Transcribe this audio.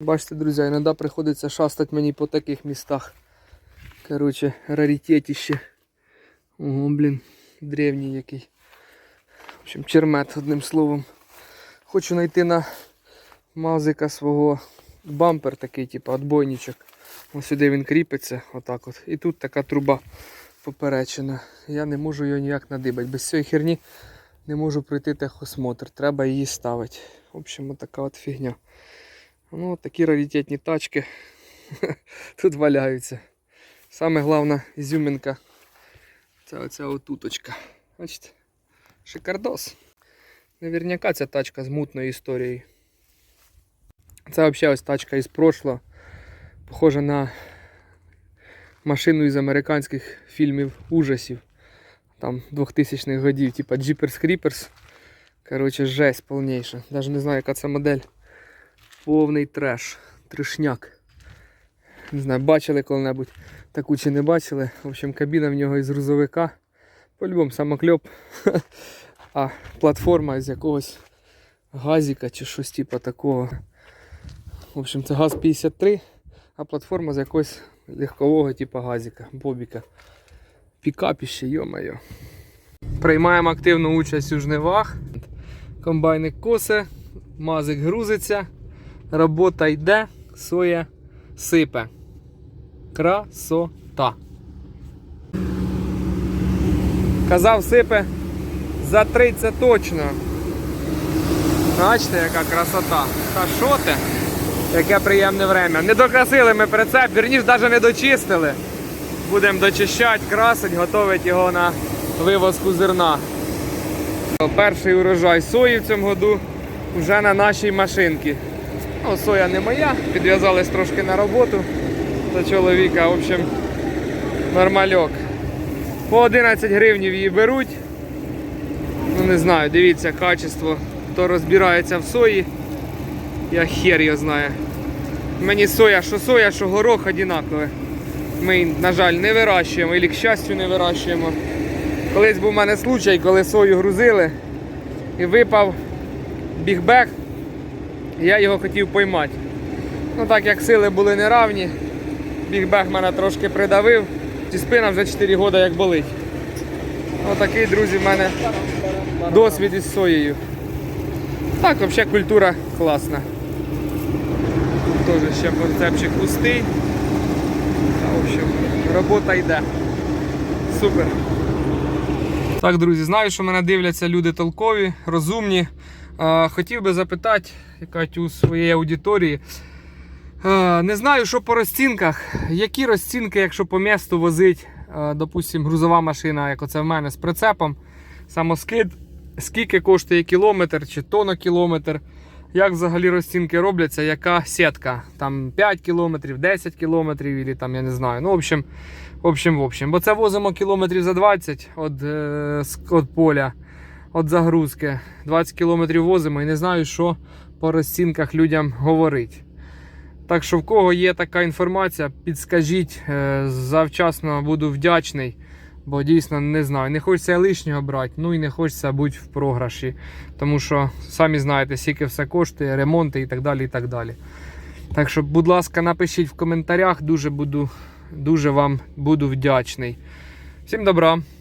Бачите, друзі, іноді приходиться шастати мені по таких містах. Коротше, раритетище. Ого, блін, древній який. В общем, чермет, одним словом. Хочу знайти на мазика свого бампер такий, типу, отбойничок. Ось сюди він кріпиться, отак от. І тут така труба поперечина. Я не можу його ніяк надибати. Без цієї херні не можу пройти техосмотр. Треба її ставити. В общем, от така от фігня. Ну, от такі раритетні тачки тут валяються. Саме головна ізюминка це оця отуточка. Бачите? Шикардос. Наверняка ця тачка з мутною історією. Це взагалі ось тачка із прошлого. Похожа на машину із американських фільмів ужасів. Там 2000-х годів, типа Jeepers Creepers. Коротше, жесть повніша. Навіть не знаю, яка це модель. Повний треш. Трешняк. Не знаю, бачили коли-небудь таку чи не бачили. В общем, кабіна в нього із грузовика. По-любому самокльоп. А платформа з якогось газіка чи щось типу такого. В общем, це газ 53, а платформа з якогось легкового типу газіка, бобіка. Пікапіще, йо-моє. Приймаємо активну участь у жнивах. Комбайник косе, мазик грузиться, робота йде, соя сипе. Красота. Казав сипе за 30 точно. Бачите, яка красота. Та що ти? Яке приємне время. Не докрасили ми прицеп, вірніш, навіть не дочистили. Будемо дочищати, красити, готувати його на вивозку зерна. Перший урожай сої в цьому году вже на нашій машинці. Ну, соя не моя, підв'язались трошки на роботу до чоловіка. В общем, нормальок. По 11 гривнів її беруть. Ну не знаю, дивіться, качество. Хто розбирається в сої, я хер його знаю. Мені соя, що соя, що горох одинакове. Ми, на жаль, не вирощуємо, і к щастю не вирощуємо. Колись був у мене случай, коли сою грузили і випав бігбек, я його хотів поймати. Ну так як сили були неравні, бігбек мене трошки придавив, і спина вже 4 роки як болить. Отакий, друзі, в мене досвід із соєю. Так, взагалі культура класна. Тут теж ще концепчик пустий. В общем, робота йде. Супер. Так, друзі, знаю, що мене дивляться люди толкові, розумні. Хотів би запитати, якась у своєї аудиторії. Не знаю, що по розцінках. Які розцінки, якщо по місту возить, допустим, грузова машина, як оце в мене з прицепом, самоскид, скільки коштує кілометр чи тонна кілометр, як взагалі розцінки робляться, яка сітка? Там 5 кілометрів, 10 кілометрів, або там, я не знаю. Ну, в общем, в общем, в общем. Бо це возимо кілометрів за 20 від, е, від поля, від загрузки. 20 кілометрів возимо і не знаю, що по розцінках людям говорить. Так що в кого є така інформація, підскажіть, е, завчасно буду вдячний. Бо дійсно не знаю, не хочеться лишнього брати, ну і не хочеться бути в програші. Тому що самі знаєте, скільки все коштує, ремонти і так далі. і Так далі. Так що, будь ласка, напишіть в коментарях, дуже буду, дуже вам буду вдячний. Всім добра!